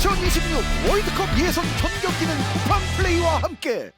2026 월드컵 예선 전 경기는 쿠팡 플레이와 함께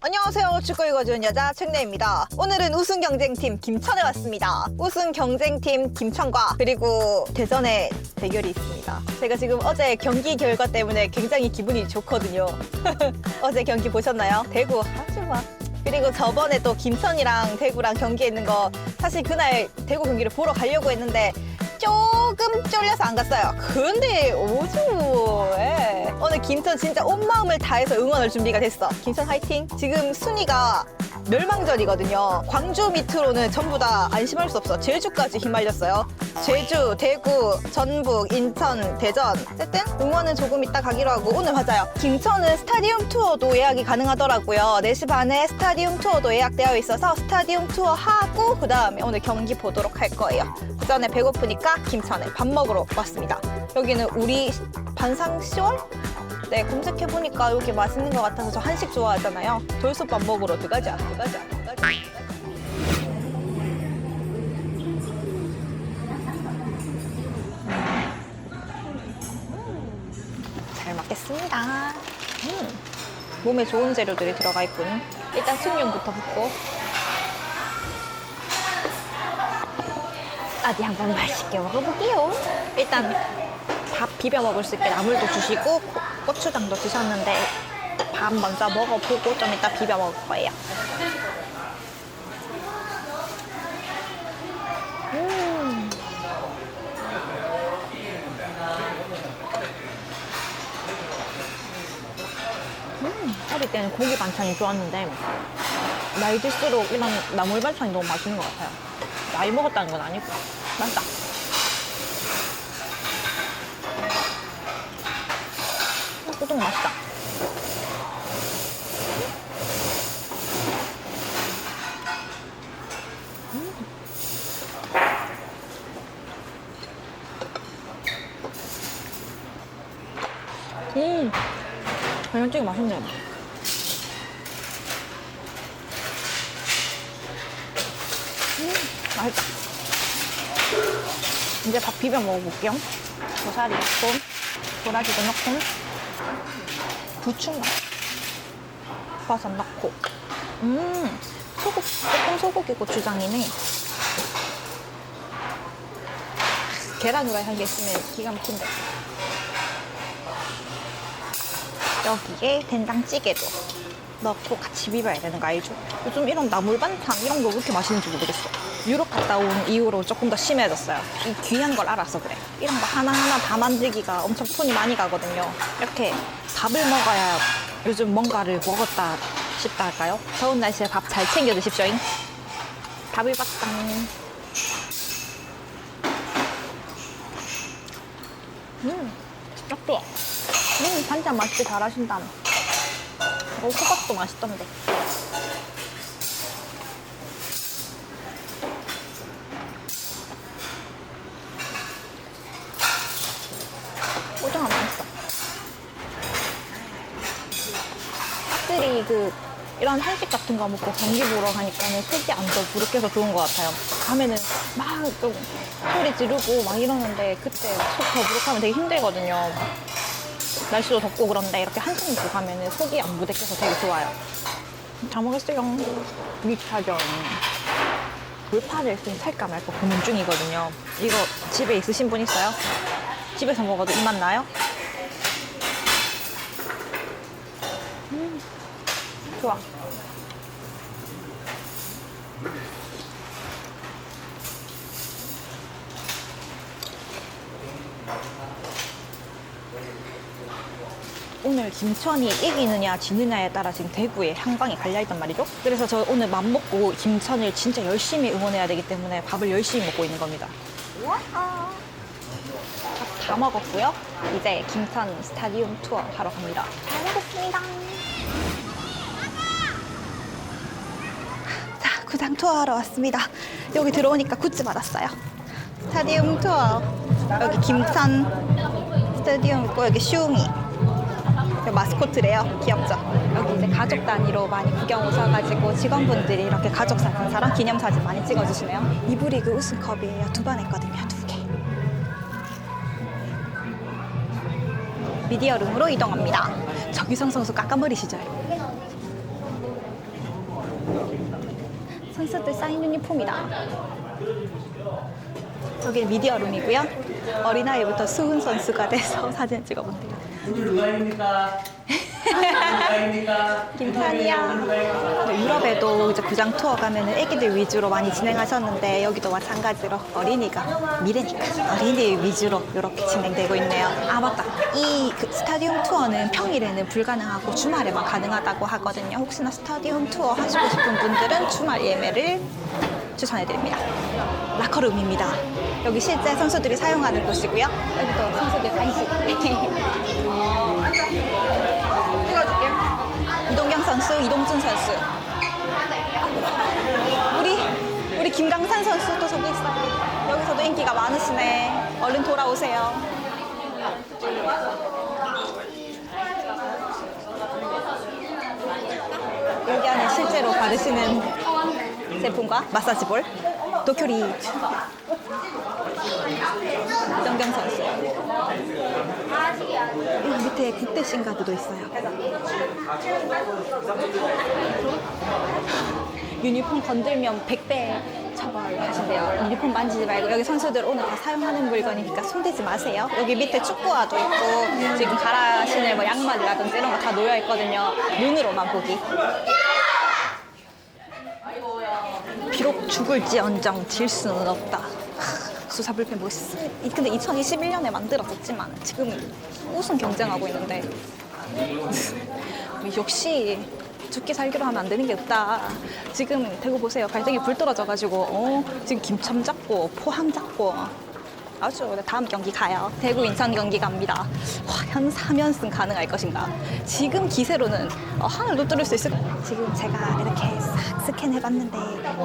안녕하세요. 축구 읽어주는 여자 책내입니다. 오늘은 우승 경쟁팀 김천에 왔습니다. 우승 경쟁팀 김천과 그리고 대전의 대결이 있습니다. 제가 지금 어제 경기 결과 때문에 굉장히 기분이 좋거든요. 어제 경기 보셨나요? 대구 막. 그리고 저번에 또 김천이랑 대구랑 경기했는 거 사실 그날 대구 경기를 보러 가려고 했는데 조금 쫄려서 안 갔어요. 근데 오주에 오늘 김천 진짜 온 마음을 다해서 응원할 준비가 됐어. 김천 화이팅. 지금 순위가 멸망전이거든요. 광주 밑으로는 전부 다 안심할 수 없어. 제주까지 휘말렸어요. 제주, 대구, 전북, 인천, 대전. 어쨌든 응원은 조금 이따 가기로 하고 오늘 맞아요. 김천은 스타디움 투어도 예약이 가능하더라고요. 4시 반에 스타디움 투어도 예약되어 있어서 스타디움 투어 하고 그 다음에 오늘 경기 보도록 할 거예요. 그 전에 배고프니까 김천에 밥 먹으러 왔습니다. 여기는 우리 반상 시월? 네, 검색해보니까 여기 맛있는 것 같아서 저 한식 좋아하잖아요. 돌솥밥 먹으러 들어가자, 들어가자, 들어가자. 잘 먹겠습니다. 음, 몸에 좋은 재료들이 들어가 있군. 일단 숭늉부터 붓고. 어디 한번 맛있게 먹어볼게요. 일단 밥 비벼 먹을 수 있게 나물도 주시고 고- 고추장도 주셨는데 밥 먼저 먹어보고 좀 이따 비벼 먹을 거예요. 음. 음, 어릴 때는 고기 반찬이 좋았는데 나이 들수록 이런 나물 반찬이 너무 맛있는 것 같아요. 나이 먹었다는 건 아니고 맛있다. 우동 맛있다. 음, 된장찌개 맛있네. 음, 맛있다. 이제 밥 비벼 먹어볼게요. 고사리 넣고, 도라지도 넣고, 부추 버섯 넣고. 음, 소고, 조금 소고기 고추장이네. 계란 후라이 한 개 있으면 기가 막힌데. 여기에 된장찌개도 넣고 같이 비벼야 되는 거 알죠? 요즘 이런 나물 반찬 이런 거 왜 이렇게 맛있는지 모르겠어. 유럽 갔다 온 이후로 조금 더 심해졌어요. 이 귀한 걸 알아서 그래. 이런 거 하나하나 다 만들기가 엄청 손이 많이 가거든요. 이렇게 밥을 먹어야 요즘 뭔가를 먹었다 싶다 할까요? 더운 날씨에 밥 잘 챙겨 드십시오잉. 밥을 봤다. 음, 딱 좋아. 음, 반찬 맛있게 잘하신다. 어, 호박도 맛있던데. 오징어 맛있어. 그 이런 한식 같은 거 먹고 경기 보러 가니까는 속이 안 더 부룩해서 좋은 것 같아요. 가면은 막좀 소리 지르고 막 이러는데 그때 속 더 부룩하면 되게 힘들거든요. 날씨도 덥고 그런데 이렇게 한식 먹고 가면은 속이 안 부대껴서 되게 좋아요. 잘 먹었어요. 미차전. 돌파를 지금 살까 말까 고민 중이거든요. 이거 집에 있으신 분 있어요? 집에서 먹어도 이맛 나요? 좋아. 오늘 김천이 이기느냐 지느냐에 따라 지금 대구에 향방이 갈려있단 말이죠. 그래서 저 오늘 맘먹고 김천을 진짜 열심히 응원해야 되기 때문에 밥을 열심히 먹고 있는 겁니다. 밥다 먹었고요. 이제 김천 스타디움 투어 하러 갑니다. 잘 먹었습니다. 구장 투어 하러 왔습니다. 여기 들어오니까 굿즈 받았어요. 스타디움 투어. 여기 김천 스타디움 있고 여기 슈미. 그 마스코트래요. 귀엽죠? 여기 이제 가족 단위로 많이 구경 오셔가지고 직원분들이 이렇게 가족 사진 사랑 기념사진 많이 찍어주시네요. 이브리그 우승컵이에요. 두 번 했거든요. 두 개. 미디어 룸으로 이동합니다. 정유성 선수 깎아머리 시절. 선수들 사인 유니폼이다. 여기 미디어룸이고요. 어린아이부터 수훈 선수가 돼서 사진 찍어본대요. 누가 입니까? 누가입니까? 김탄이야. 네, 유럽에도 이제 구장 투어 가면은 애기들 위주로 많이 진행하셨는데 여기도 마찬가지로 어린이가 미래니까 어린이 위주로 이렇게 진행되고 있네요. 아 맞다. 이 그 스타디움 투어는 평일에는 불가능하고 주말에만 가능하다고 하거든요. 혹시나 스타디움 투어 하시고 싶은 분들은 주말 예매를 추천해드립니다. 라커룸입니다. 여기 실제 선수들이 사용하는 곳이고요. 여기도 선수들 간식. 선수, 이동준 선수. 우리 우리 김강산 선수도 저기 있어. 여기서도 인기가 많으시네. 얼른 돌아오세요. 여기 안에 실제로 받으시는 제품과 마사지볼, 도쿄리 이동경 선수. 여기 밑에 국대 신가드도 있어요. 유니폼 건들면 100배 처벌하신대요. 유니폼 만지지 말고 여기 선수들 오늘 다 사용하는 물건이니까 손대지 마세요. 여기 밑에 축구화도 있고 지금 갈아 신을 뭐 양말이라든지 이런 거 다 놓여 있거든요. 눈으로만 보기. 비록 죽을지언정 질 수는 없다. 하, 수사불펜 멋있어. 이- 근데 2021년에 만들어졌지만 지금 우승 경쟁하고 있는데 역시 죽기 살기로 하면 안 되는 게 없다. 지금 대구 보세요. 갈등이 불 떨어져가지고 어, 지금 김천 잡고 포항 잡고 아주 다음 경기 가요. 대구 인천 경기 갑니다. 과연 3연승 가능할 것인가? 지금 기세로는 어, 하늘도 뚫을 수 있을 지금 제가 이렇게 싹 스캔해봤는데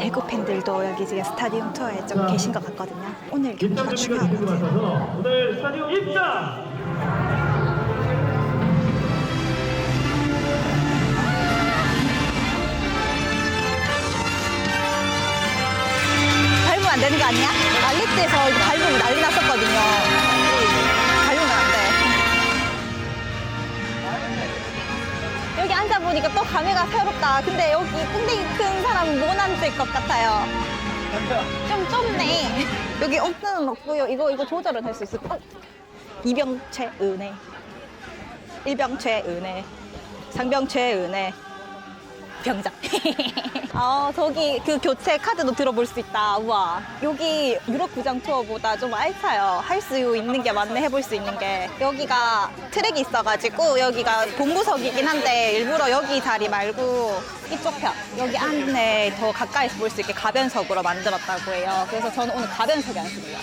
대구 팬들도 여기 지금 스타디움 투어에 좀 계신 것 같거든요. 오늘 경기가 중요하거든요. 오늘 스타디움 입장! 안 되는 거 아니야? 이거 밟으면 난리 났었거든요. 밟으면 안 돼. 여기 앉아보니까 또 감회가 새롭다. 근데 여기 뚱땡이 큰 사람은 못 앉을 것 같아요. 좀 좁네. 여기 없는 없고요. 이거, 이거 조절은 할 수 있을 것 이병채 은혜. 일병채 은혜. 상병채 은혜. 병장. 아, 저기 그 교체 카드도 들어볼 수 있다. 우와. 여기 유럽 구장 투어보다 좀 알차요. 할 수 있는 게 많네, 해볼 수 있는 게. 여기가 트랙이 있어가지고 여기가 본부석이긴 한데 일부러 여기 자리 말고 이쪽 편. 여기 안에 더 가까이서 볼 수 있게 가변석으로 만들었다고 해요. 그래서 저는 오늘 가변석에 앉습니다.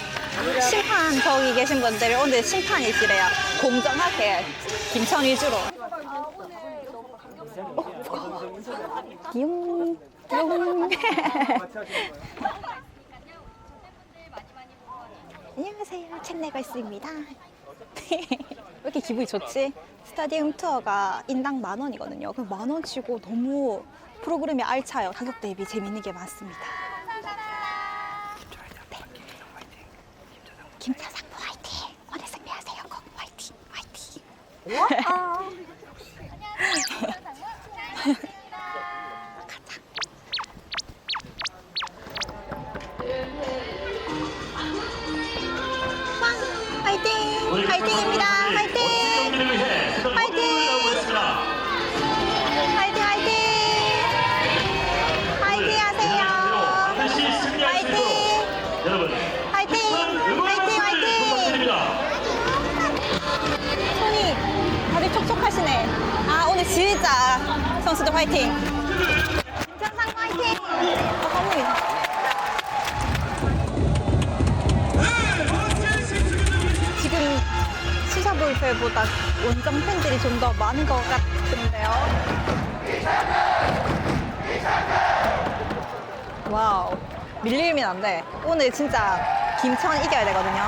심판 저기 계신 분들 오늘 심판이시래요. 공정하게 김천 위주로. 용, 용. 안녕하세요. 챗내걸스입니다. 왜 이렇게 기분이 좋지? 스타디움 투어가 인당 만 원이거든요. 그럼 만 원치고 너무 프로그램이 알차요. 가격 대비 재밌는 게 많습니다. 네. 김차상무 화이팅! 오늘 승리하세요. 꼭 화이팅! 화이팅! 화이팅! 장상 화이팅! 아, 선생님. 지금 시사볼페보다 원정 팬들이 좀 더 많은 것 같은데요. 와우. 밀리면 안 돼. 오늘 진짜 김천 이겨야 되거든요.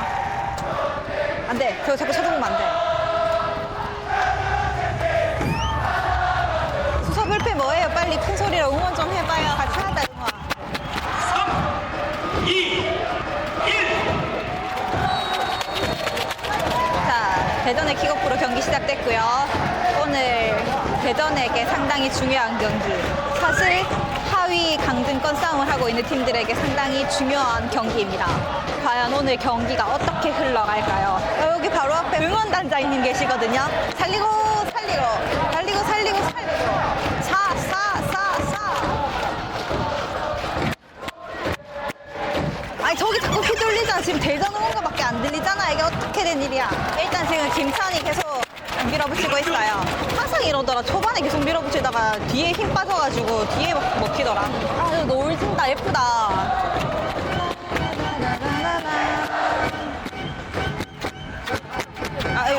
안 돼. 저 자꾸 쳐다보면 안 돼. 뭐예요? 빨리 큰 소리로 응원 좀 해봐요. 같이 하자, 응원. 2, 1. 자, 대전의 킥오프로 경기 시작됐고요. 오늘 대전에게 상당히 중요한 경기. 사실 하위 강등권 싸움을 하고 있는 팀들에게 상당히 중요한 경기입니다. 과연 오늘 경기가 어떻게 흘러갈까요? 어, 여기 바로 앞에 응원단장님 계시거든요. 살리고 살리고 살리고 살리고 살리고 지금 대전 응원가밖에 안 들리잖아. 이게 어떻게 된 일이야? 일단 지금 김찬이 계속 밀어붙이고 있어요. 항상 이러더라. 초반에 계속 밀어붙이다가 뒤에 힘 빠져가지고 뒤에 먹- 먹히더라. 아유 놀진다 예쁘다. 아유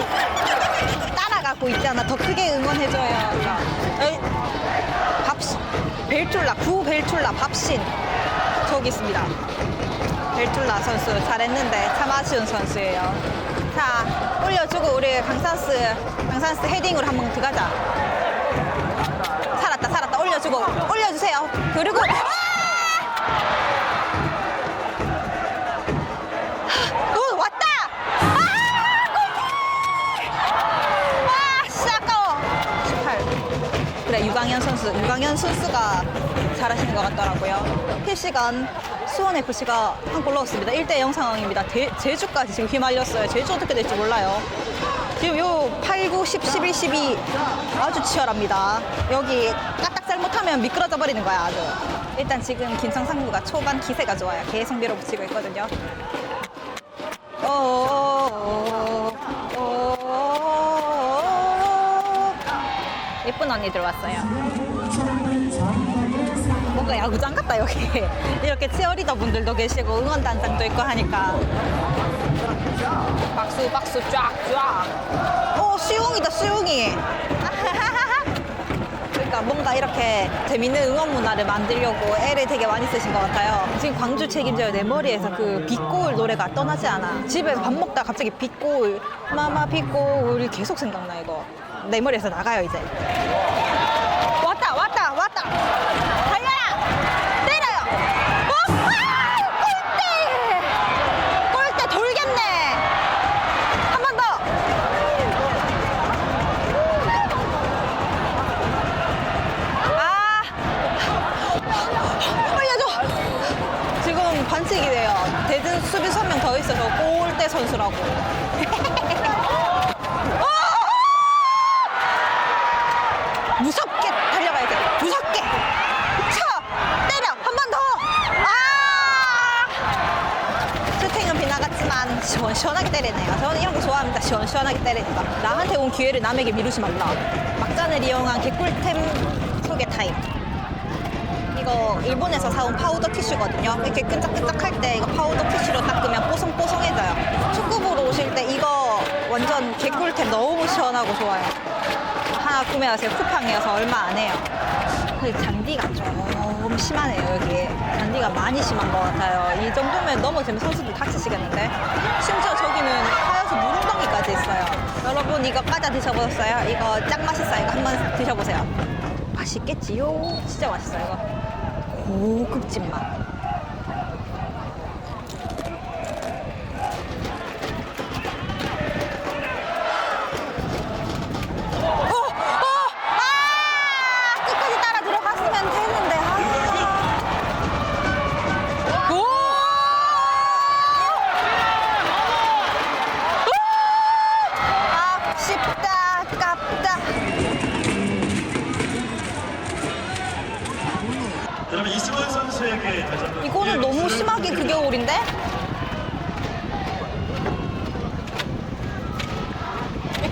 따라가고 있잖아. 더 크게 응원해줘요. 밥신 벨툴라 구 벨툴라 밥신 저기 있습니다. 벨툴라 선수 잘했는데 참 아쉬운 선수예요. 자 올려주고 우리 강산스 강산스 헤딩으로 한번 들어가자. 살았다 살았다 올려주고 올려주세요. 그리고 아! 오, 왔다. 아 골! 와 진짜 아까워. 18. 그래 유강현 선수 유강현 선수가 잘하시는 것 같더라고요. 실시간 수원 FC가 한 골 넣었습니다. 1대 0 상황입니다. 대- 제주까지 지금 휘말렸어요. 제주 어떻게 될지 몰라요. 지금 요 8, 9, 10, 11, 12 아주 치열합니다. 여기 까딱 잘못하면 미끄러져 버리는 거야 아주. 일단 지금 김청 상무가 초반 기세가 좋아요. 계속 밀어붙이고 있거든요. 어, 어, 예쁜 언니들 왔어요. 뭔가 야구장 같다 여기. 이렇게 치어리더 분들도 계시고 응원단장도 있고 하니까. 박수 박수 쫙쫙. 오 수용이다 수용이. 그러니까 뭔가 이렇게 재밌는 응원 문화를 만들려고 애를 되게 많이 쓰신 것 같아요. 지금 광주 책임져요 내 머리에서 그 빛고울 노래가 떠나지 않아. 집에서 밥 먹다 갑자기 빛고울, 마마 빛고울이 계속 생각나 이거. 내 머리에서 나가요 이제. 시원시원하게 때리네요. 저는 이런 거 좋아합니다. 시원시원하게 때리니까. 나한테 온 기회를 남에게 미루지 말라. 막잔을 이용한 개꿀템 소개 타임. 이거 일본에서 사온 파우더 티슈거든요. 이렇게 끈적끈적할 때 이거 파우더 티슈로 닦으면 뽀송뽀송해져요. 축구 보러 오실 때 이거 완전 개꿀템 너무 시원하고 좋아요. 하나 구매하세요. 쿠팡이어서 얼마 안 해요. 그 잔디가 좀 심하네요 여기. 잔디가 많이 심한 것 같아요. 이 정도면 넘어지면 선수들 다치시겠는데? 심지어 저기는 하여서 물웅덩이까지 있어요. 여러분 이거 과자 드셔보셨어요? 이거 짱 맛있어요. 이거 한번 드셔보세요. 맛있겠지요? 진짜 맛있어요 이거. 고급진 맛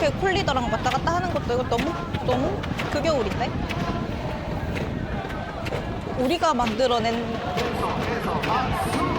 이렇게 콜리더랑 왔다 갔다 하는 것도 이거 너무 너무 그 겨울인데? 우리가 만들어낸 우와!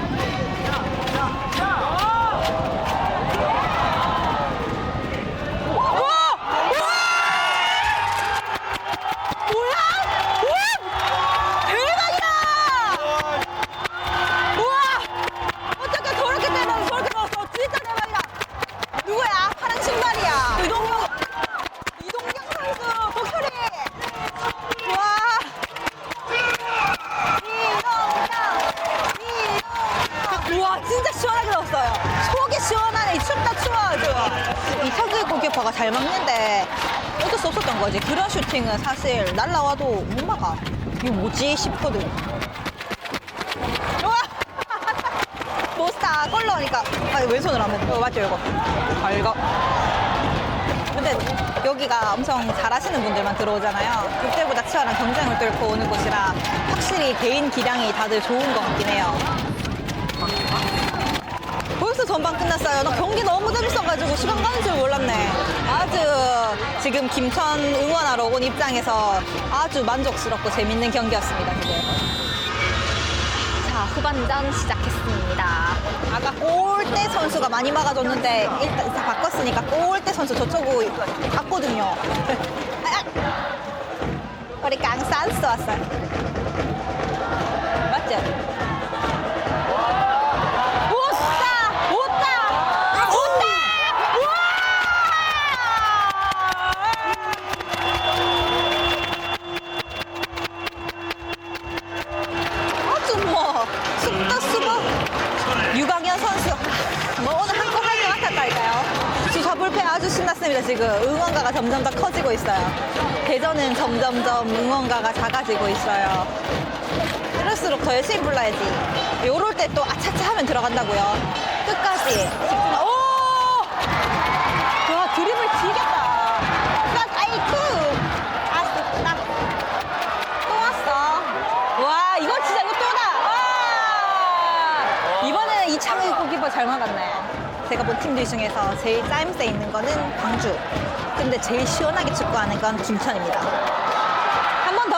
골키퍼가 잘 막는데 어쩔 수 없었던 거지. 그런 슈팅은 사실 날라와도 못 막아. 이거 뭐지 싶거든. 우와! 못sta 골 넣으니까 아 왼손으로 하면 이거 맞죠 이거 발가 근데 여기가 엄청 잘하시는 분들만 들어오잖아요 그때보다 치열한 경쟁을 뚫고 오는 곳이라 확실히 개인 기량이 다들 좋은 것 같긴 해요 전반 끝났어요 나 경기 너무 재밌어가지고 시간 가는 줄 몰랐네 아주 지금 김천 응원하러 온 입장에서 아주 만족스럽고 재밌는 경기였습니다 지금 자, 후반전 시작했습니다. 아까 골대 선수가 많이 막아줬는데 일단 일단 바꿨으니까 골대 선수 저쪽으로 갔거든요. 아, 아. 우리 강산스 왔어요. 아주 신났습니다 지금. 응원가가 점점 더 커지고 있어요. 대전은 점점점 응원가가 작아지고 있어요. 이럴수록 더 열심히 불러야지. 요럴 때 또 아차차 하면 들어간다고요. 끝까지. 집중 제가 본 팀들 중에서 제일 짜임새 있는 거는 광주. 근데 제일 시원하게 축구하는 건 김천입니다. 한 번 더!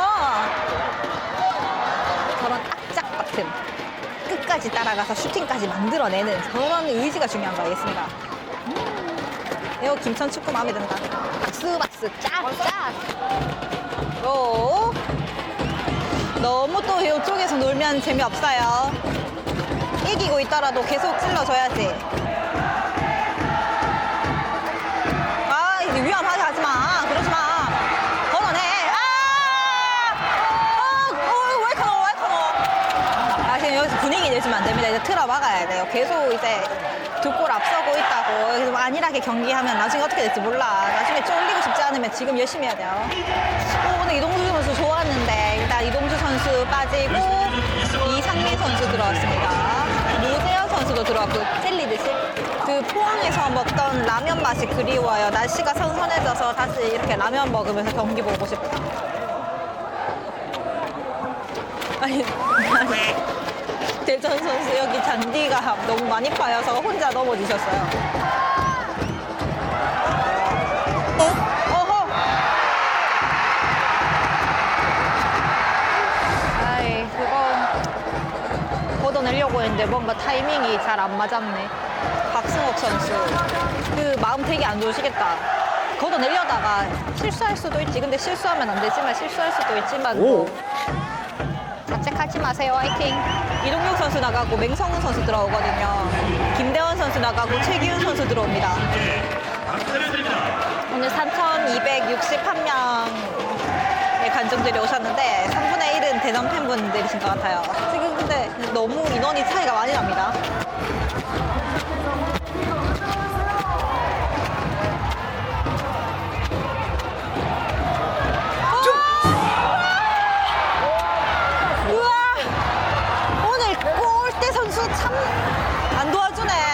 저런 악작 같은 끝까지 따라가서 슈팅까지 만들어내는 저런 의지가 중요한 거 알겠습니다. 음, 이거 김천 축구 마음에 든다. 박스 박스 짝짝. 오. 너무 또 이쪽에서 놀면 재미없어요. 이기고 있더라도 계속 찔러줘야지. 이제 틀어 막아야 돼요. 계속 이제 두 골 앞서고 있다고. 여기서 안일하게 경기하면 나중에 어떻게 될지 몰라. 나중에 쫄리고 싶지 않으면 지금 열심히 해야 돼요. 오, 오늘 이동주 선수 좋았는데 일단 이동주 선수 빠지고 이상민 선수 들어왔습니다. 노재현 선수도 들어왔고 젤리 드실 그 포항에서 먹던 라면 맛이 그리워요. 날씨가 선선해져서 다시 이렇게 라면 먹으면서 경기 보고 싶다. 아니 대전 선수 여기 잔디가 너무 많이 파여서 혼자 넘어지셨어요. 어? 어허! 아이 그거 걷어내려고 했는데 뭔가 타이밍이 잘 안 맞았네 박승욱 선수 그 마음 되게 안 좋으시겠다 걷어내려다가 실수할 수도 있지 근데 실수하면 안 되지만 실수할 수도 있지만 뭐 자책하지 마세요 화이팅 이동국 선수 나가고 맹성훈 선수 들어오거든요 김대원 선수 나가고 최기훈 선수 들어옵니다 오늘 3,261명의 관중들이 오셨는데 3분의 1은 대전 팬분들이신 것 같아요. 지금 근데 너무 인원이 차이가 많이 납니다. 안 도와주네.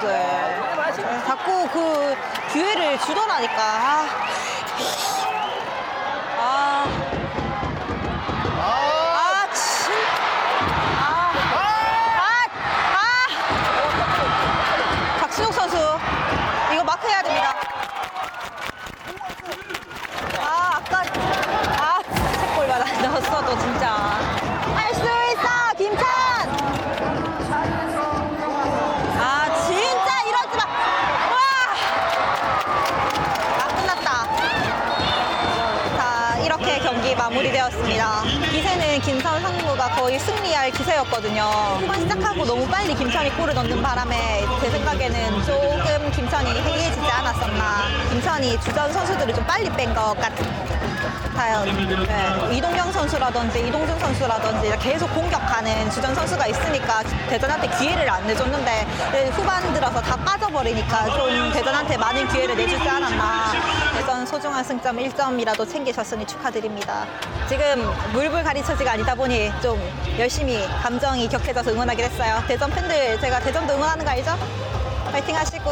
선수들. 자꾸 그 기회를 주더라니까. 아. 아. 상태였거든요. 후반 시작하고 너무 빨리 김천이 골을 넣는 바람에 제 생각에는 조금 김천이 해이해지지 않았었나. 김천이 주전 선수들을 좀 빨리 뺀 것 같아요. 네, 이동경 선수라든지 이동준 선수라든지 계속 공격하는 주전 선수가 있으니까 대전한테 기회를 안 내줬는데 네, 후반 들어서 다 빠져버리니까 좀 대전한테 많은 기회를 내주지 않았나. 소중한 승점 1점이라도 챙기셨으니 축하드립니다. 지금 물불 가리처지가 아니다 보니 좀 열심히 감정이 격해져서 응원하게 됐어요. 대전 팬들 제가 대전도 응원하는 거 알죠? 파이팅 하시고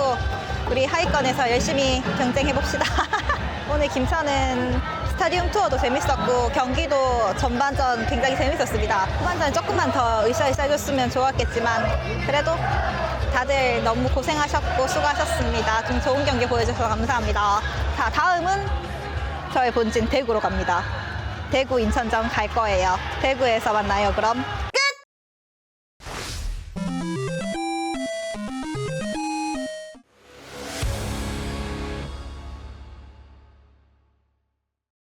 우리 하위권에서 열심히 경쟁해 봅시다. 오늘 김천은 스타디움 투어도 재밌었고 경기도 전반전 굉장히 재밌었습니다. 후반전 조금만 더 으쌰으쌰 해줬으면 좋았겠지만 그래도 다들 너무 고생하셨고 수고하셨습니다. 좀 좋은 경기 보여주셔서 감사합니다. 자 다음은 저의 본진 대구로 갑니다. 대구 인천전 갈 거예요. 대구에서 만나요 그럼.